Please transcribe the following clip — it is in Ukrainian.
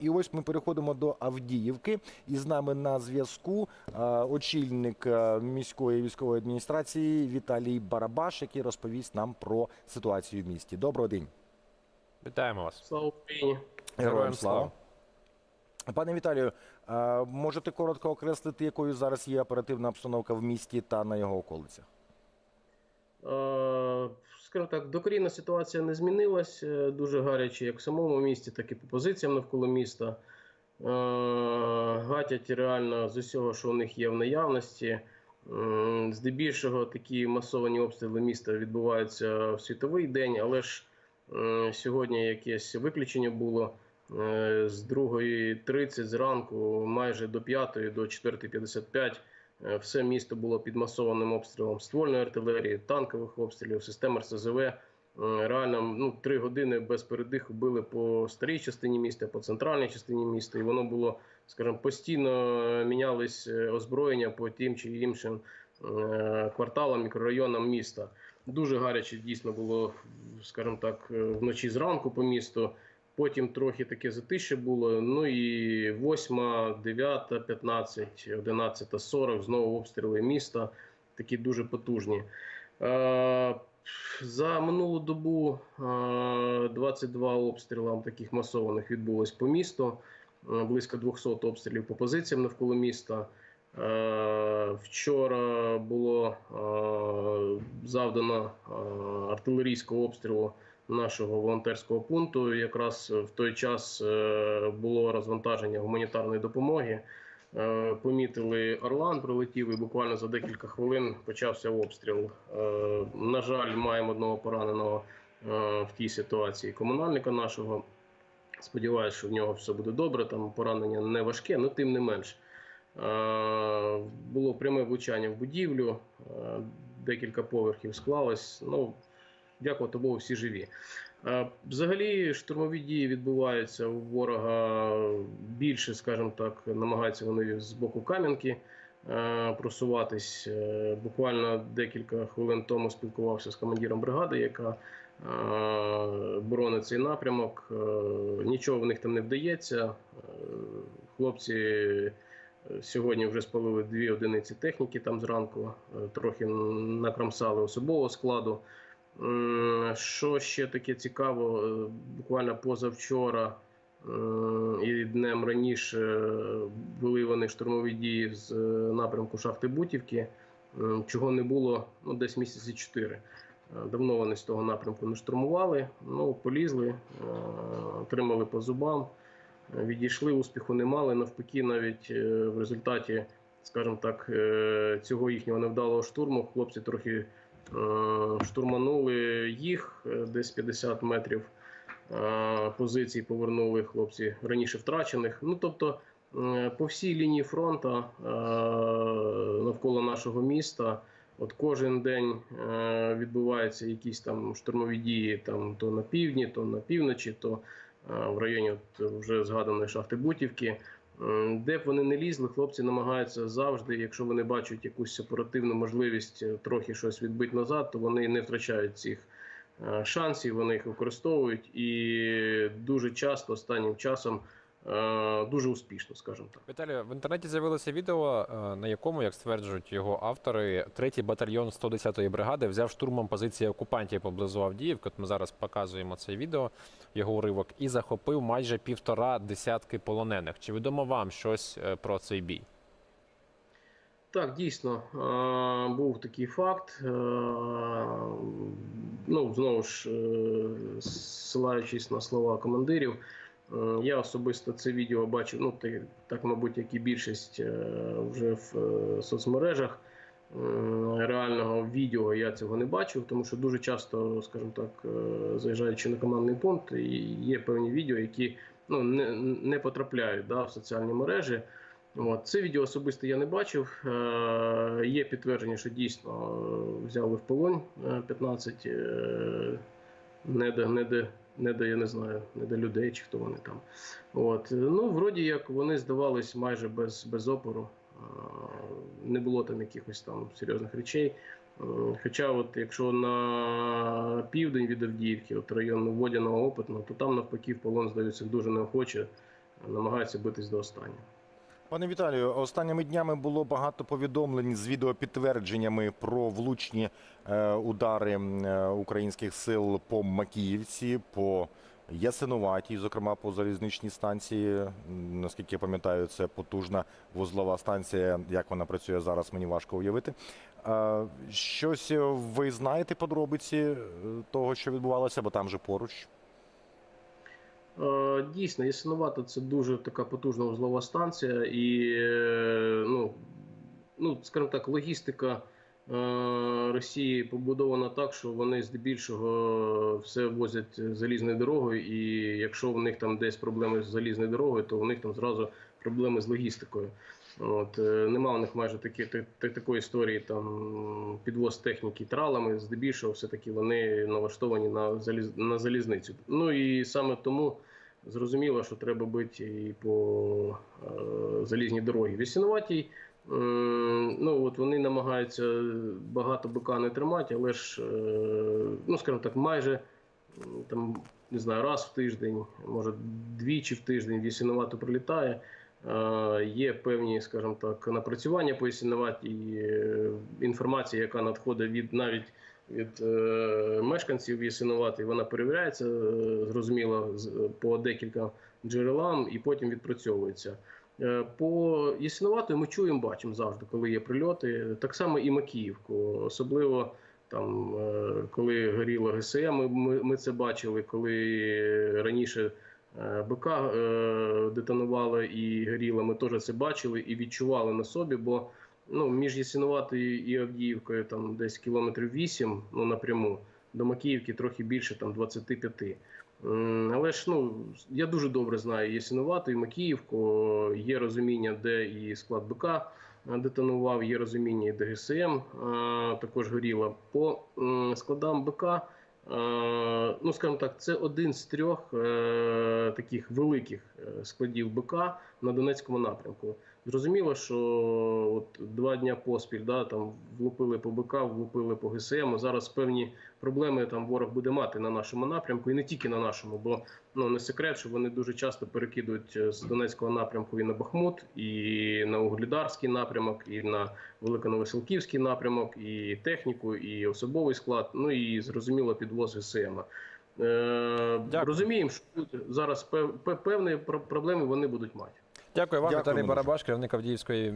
І ось ми переходимо до Авдіївки. І з нами на зв'язку е, очільник е, міської військової адміністрації Віталій Барабаш, який розповість нам про ситуацію в місті. Доброго день. Вітаємо вас. Слава Україні! Героям слава. Пане Віталію, е, можете коротко окреслити, якою зараз є оперативна обстановка в місті та на його околицях? Скажімо так, докорінна ситуація не змінилась. Е, Дуже гаряче як в самому місті, так і по позиціям навколо міста. Е, Гатять реально з усього, що у них є в наявності. Здебільшого такі масовані обстріли міста відбуваються в світовий день, але ж сьогодні якесь виключення було. Е, З 2.30 зранку майже до 5, до 4.55 Е, Все місто було під масованим обстрілом ствольної артилерії, танкових обстрілів, систем РСЗВ. Е, Реально, ну три години без передиху били по старій частині міста, по центральній частині міста, і воно було, скажімо, постійно мінялись е, озброєння по тим чи іншим е, кварталам, мікрорайонам міста. Дуже гаряче дійсно було, скажімо так, е, вночі зранку по місту. Потім трохи таке затище було. Ну і 8, 9, 15, 11, 40 знову обстріли міста, такі дуже потужні. Е, За минулу добу е, 22 обстріла таких масованих відбулось по місту, е, близько 200 обстрілів по позиціям навколо міста. Е, Вчора було е, завдано е, артилерійського обстрілу нашого волонтерського пункту. Якраз в той час е, було розвантаження гуманітарної допомоги. Е, Помітили Орлан, прилетів і буквально за декілька хвилин почався обстріл. Е, На жаль, маємо одного пораненого е, в тій ситуації комунальника нашого. Сподіваюся, що в нього все буде добре. Там поранення не важке, але тим не менш. Е, Було пряме влучання в будівлю, е, декілька поверхів склалось. Ну, дякувати Богу, всі живі. Е, Взагалі, штурмові дії відбуваються у ворога більше, скажімо так, намагаються вони з боку Кам'янки е, просуватись. Е, Буквально декілька хвилин тому спілкувався з командиром бригади, яка боронить цей напрямок. Нічого в них там не вдається. Хлопці сьогодні вже спалили дві одиниці техніки там зранку, трохи накрамсали особового складу. Що ще таке цікаво, е, буквально позавчора і днем раніше е, вели вони штурмові дії з е, напрямку шахти Бутівки, чого не було ну, десь місяці чотири. Давно вони з того напрямку не штурмували, ну полізли, отримали по зубам, відійшли, успіху не мали. Навпаки, навіть в результаті, скажімо так, цього їхнього невдалого штурму хлопці трохи штурманули їх е, десь 50 метрів е, позицій повернули хлопці раніше втрачених. Ну тобто е, по всій лінії фронту е, навколо нашого міста. От кожен день е, відбуваються якісь там штурмові дії, там то на півдні, то на півночі, то е, в районі от, вже згаданої шахти Бутівки. Де б вони не лізли, хлопці намагаються завжди, якщо вони бачать якусь оперативну можливість е, трохи щось відбити назад, то вони не втрачають цих е, шансів, вони їх використовують. І дуже часто останнім часом дуже успішно, скажімо так. Віталію, в інтернеті з'явилося відео, е, на якому, як стверджують його автори, третій батальйон 110-ї бригади взяв штурмом позиції окупантів поблизу Авдіївки. От ми зараз показуємо це відео, його уривок, і захопив майже півтора десятки полонених. Чи відомо вам щось е, про цей бій? Так, дійсно, е, був такий факт. Е, Ну, знову ж, е, ссилаючись на слова командирів, е, я особисто це відео бачив, ну, так, так, мабуть, як і більшість е, вже в е, соцмережах. Е, Реального відео я цього не бачив, тому що дуже часто, скажімо так, е, заїжджаючи на командний пункт, є певні відео, які ну, не, не потрапляють да, в соціальні мережі. От. Це відео особисто я не бачив. Е, є підтвердження, що дійсно е, взяли в полон е, 15 е, не до, не до, я не знаю, не до людей чи хто вони там. От. Ну, вроді як вони здавались майже без, без опору. Не було там якихось там серйозних речей. Е, Хоча, от якщо на південь від Авдіївки, от район Водяного опитного, то там навпаки в полон здаються дуже неохоче. намагаються битись до останнього. Пане Віталію, останніми днями було багато повідомлень з відеопідтвердженнями про влучні е, удари е, українських сил по Макіївці, по Ясинуватій, зокрема по залізничній станції. Наскільки я пам'ятаю, це потужна вузлова станція. Як вона працює зараз, мені важко уявити. Е, Щось ви знаєте подробиці того, що відбувалося, бо там же поруч. Е, Дійсно, Ясинувата це дуже така потужна узлова станція, і е, ну, ну, скажімо так, логістика е, Росії побудована так, що вони здебільшого все возять залізною дорогою, і якщо в них там десь проблеми з залізною дорогою, то у них там зразу проблеми з логістикою. От, нема у них майже такі, та- та- такої історії там підвоз техніки тралами. Здебільшого, все-таки вони налаштовані на, заліз, на залізницю. Ну і саме тому зрозуміло, що треба бити і по е, залізній дорогі. В Ясинуватій, м, ну от вони намагаються багато бика не тримати, але ж, е, ну скажімо так, майже там не знаю, раз в тиждень, може двічі в тиждень в Ясинувату прилітає. Е, Є певні, скажімо так, напрацювання по Ясинуваті, і е, інформація, яка надходить від навіть від е, мешканців Ясинувати, вона перевіряється, е, зрозуміло, по декілька джерелам і потім відпрацьовується. Е, По Ясинувату ми чуємо, бачимо завжди, коли є прильоти. Так само і Макіївку, особливо там, коли горіло ГСМ, ми, ми, ми це бачили, коли раніше БК детонувало і горіло, ми теж це бачили і відчували на собі, бо ну, між Ясинуватою і Авдіївкою там десь кілометрів 8 ну, напряму, до Макіївки трохи більше, там 25. Але ж ну, я дуже добре знаю Ясинувату і Макіївку, є розуміння, де і склад БК е, детонував, є розуміння і ДГСМ е, також горіло. По складам БК, е, ну скажімо так, це один з трьох е, таких великих складів БК на Донецькому напрямку. Зрозуміло, що от два дня поспіль да, там влупили по БК, влупили по ГСМ. Зараз певні проблеми там ворог буде мати на нашому напрямку, і не тільки на нашому, бо ну не секрет, що вони дуже часто перекидують е, з Донецького напрямку і на Бахмут, і на Углідарський напрямок, і на Великоновоселківський напрямок, і техніку, і особовий склад. Ну і зрозуміло підвоз ГСМ. Е, Дякую. розуміємо, що зараз пев- пев- певні проблеми вони будуть мати. Дякую вам, Віталій. Барабаш, керівник Авдіївської